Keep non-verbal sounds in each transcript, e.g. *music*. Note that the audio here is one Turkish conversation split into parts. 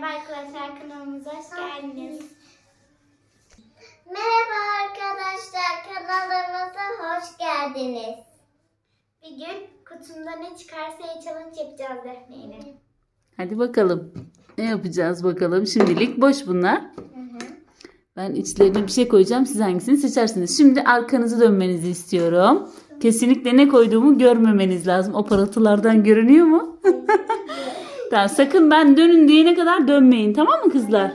Merhaba arkadaşlar kanalımıza hoş geldiniz. Merhaba arkadaşlar kanalımıza hoş geldiniz. Bir gün kutumda ne çıkarsa challenge yapacağız Defne ile. Hadi bakalım. Ne yapacağız bakalım. Şimdilik boş bunlar. Ben içlerine bir şey koyacağım. Siz hangisini seçersiniz. Şimdi arkanızı dönmenizi istiyorum. Kesinlikle ne koyduğumu görmemeniz lazım. O parıltılardan görünüyor mu? Tamam, sakın ben dönün diyene kadar dönmeyin. Tamam mı kızlar?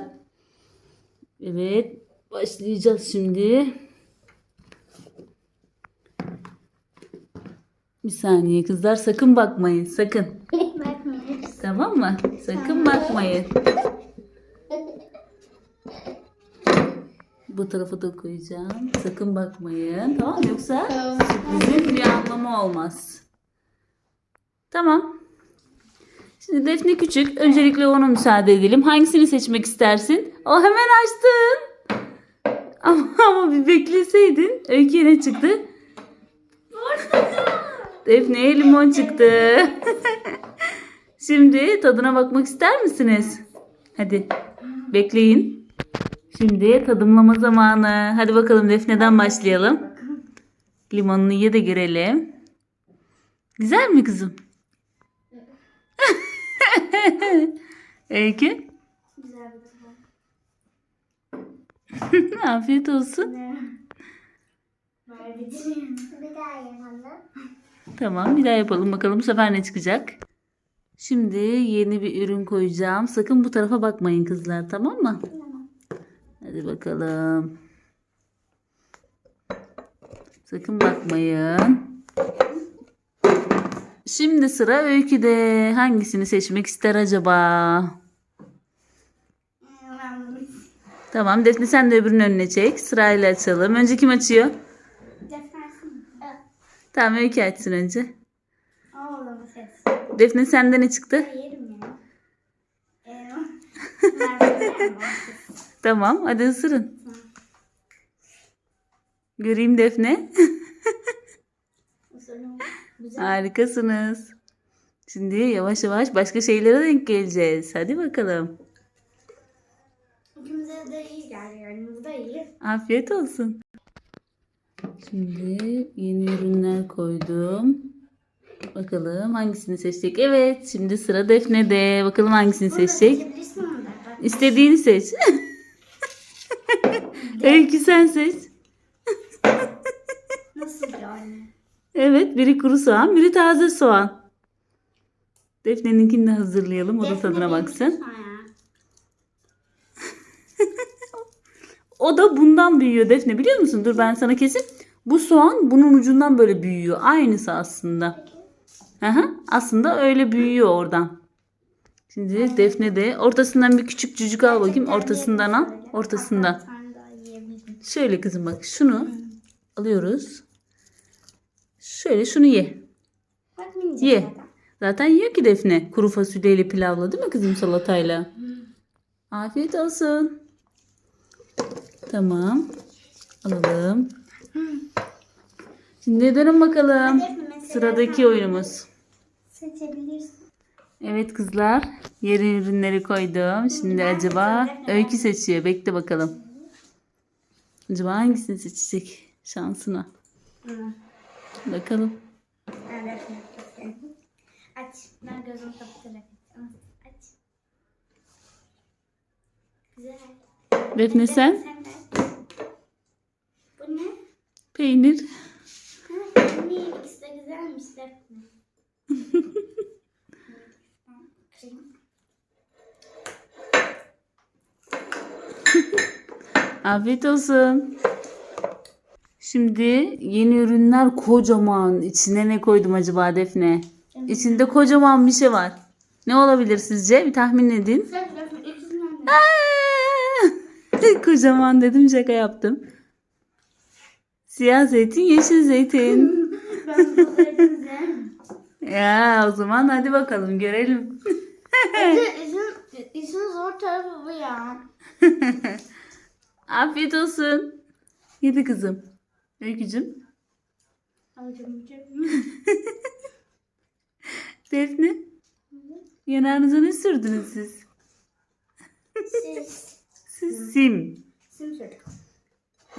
Evet. Başlayacağız şimdi. Bir saniye kızlar sakın bakmayın. Sakın. Tamam mı? Sakın bakmayın. Bu tarafa da koyacağım. Sakın bakmayın. Tamam mı? Yoksa sürprizin bir anlamı olmaz. Tamam. Şimdi Defne küçük. Öncelikle ona müsaade edelim. Hangisini seçmek istersin? O hemen açtın. Ama, ama bir bekleseydin. Öykü'ye ne çıktı? Defne'ye limon çıktı. *laughs* Şimdi tadına bakmak ister misiniz? Hadi bekleyin. Şimdi tadımlama zamanı. Hadi bakalım Defne'den başlayalım. Limonunu ye de görelim. Güzel mi kızım? *laughs* *laughs* Öykü. Güzel. *laughs* Afiyet olsun. Bir Bir daha yapalım. Tamam bir daha yapalım bakalım bu sefer ne çıkacak. Şimdi yeni bir ürün koyacağım. Sakın bu tarafa bakmayın kızlar tamam mı? Hadi bakalım. Sakın bakmayın. Şimdi sıra Öykü'de. Hangisini seçmek ister acaba? Tamam Defne sen de öbürünün önüne çek. Sırayla açalım. Önce kim açıyor? Defnersin. Tamam Öykü açsın önce. Oğlum ses. Defne sende ne çıktı? *laughs* Tamam hadi ısırın. Göreyim Defne. *laughs* Güzel. Harikasınız. Şimdi yavaş yavaş başka şeylere denk geleceğiz. Hadi bakalım. İkimize de iyi geldi yani. Bu da iyi. Afiyet olsun. Şimdi yeni ürünler koydum. Bakalım hangisini seçecek? Evet şimdi sıra Defne'de. Bakalım hangisini seçecek? Seçebilirsin onu da. Bak. İstediğini seç. *laughs* Öykü sen seç. Nasıl yani? Evet biri kuru soğan biri taze soğan. Defne'ninkini de hazırlayalım. O da tadına baksın. *laughs* O da bundan büyüyor Defne biliyor musun? Dur ben sana kesin. Bu soğan bunun ucundan böyle büyüyor. Aynısı aslında. Aha, aslında öyle büyüyor oradan. Şimdi Defne de ortasından bir küçük cücük al bakayım. Ortasından al. Ortasından. Şöyle kızım bak şunu alıyoruz. Şöyle şunu ye. Bak minicik Ye. zaten. Zaten yiyor ki Defne. Kuru fasulyeyle pilavla değil mi kızım salatayla? Afiyet olsun. Tamam. Alalım. Şimdi dönün bakalım. Mesela Sıradaki oyunumuz. Seçebilirsin. Evet kızlar. Yeni ürünleri koydum. Şimdi acaba öykü seçiyor. Bekle bakalım. Acaba hangisini seçecek? Şansına. Bakalım. Aç. Ben gözümü açacağım. Aç. Güzel. Defne sen? Sen. Bu ne? Peynir. Ha, peynir. İkisi de güzelmiş Defne. Afiyet olsun. Şimdi yeni ürünler kocaman. İçine ne koydum acaba Defne? İçinde kocaman bir şey var. Ne olabilir sizce? Bir tahmin edin. Aa! *laughs* kocaman dedim şaka yaptım. Siyah zeytin, yeşil zeytin. *laughs* Ben ya o zaman hadi bakalım görelim. İşin, *laughs* işin zor tarafı bu ya. Afiyet olsun. Yedi kızım. Öykücüm. Alacağım. *laughs* Defne. Yanağınıza ne sürdünüz siz? Siz. Sim. Sim çocuk.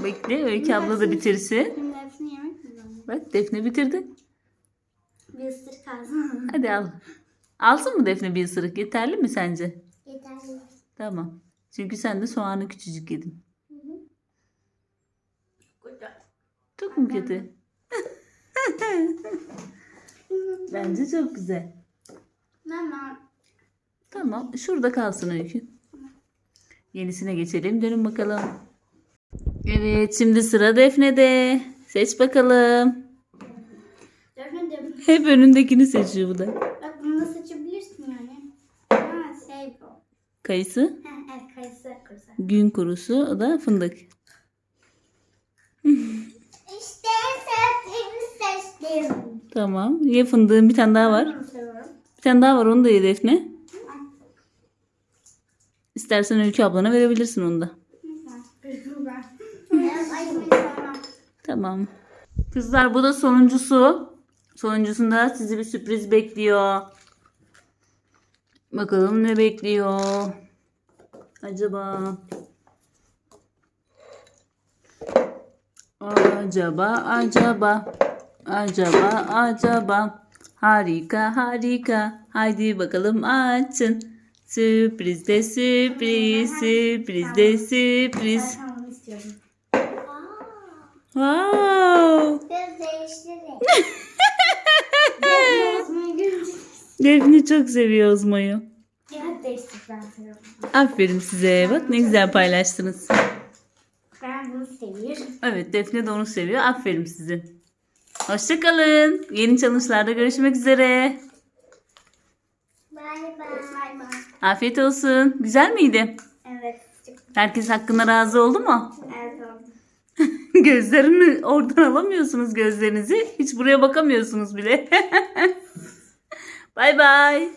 Bekle Öykü abla da bitirsin. Yemek mi zorunda? Bak Defne bitirdi. Bir ısırık alsın. *laughs* Hadi al. Alsın mı Defne bir ısırık? Yeterli mi sence? Yeterli. Tamam. Çünkü sen de soğanı küçücük yedin. Güzel. Çok mu kötü? *laughs* Bence çok güzel. Mama. Tamam. Şurada kalsın Öykü. Yenisine geçelim. Dönün bakalım. Evet. Şimdi sıra Defne'de. Seç bakalım. Defne de Hep önündekini seçiyor bu da. bak bunu da seçebilirsin yani. Ha şey bu. Kayısı. Ha evet kayısı kırsa. Gün kurusu. O da fındık. *laughs* Tamam. Ye fındığın bir tane daha var. Bir tane daha var. Onu da ye Defne. İstersen Öykü ablana verebilirsin onu da. Tamam. Kızlar bu da sonuncusu. Sonuncusunda sizi bir sürpriz bekliyor. Bakalım ne bekliyor. Acaba. Acaba, acaba. Acaba, acaba. Harika, harika. Haydi bakalım açın. Sürpriz de sürpriz, sürpriz de sürpriz. Wow. Biraz. Defne çok seviyor seviyorum. Aferin size. Bak ne güzel paylaştınız. Ben bunu seviyorum. Evet Defne de onu seviyor. Aferin size. Hoşçakalın. Yeni challenge'larda görüşmek üzere. Bay bay. Afiyet olsun. Güzel miydi? Evet. Herkes hakkında razı oldu mu? evet oldu. *laughs* Gözlerini oradan alamıyorsunuz gözlerinizi. Hiç buraya bakamıyorsunuz bile. *laughs* bay bay.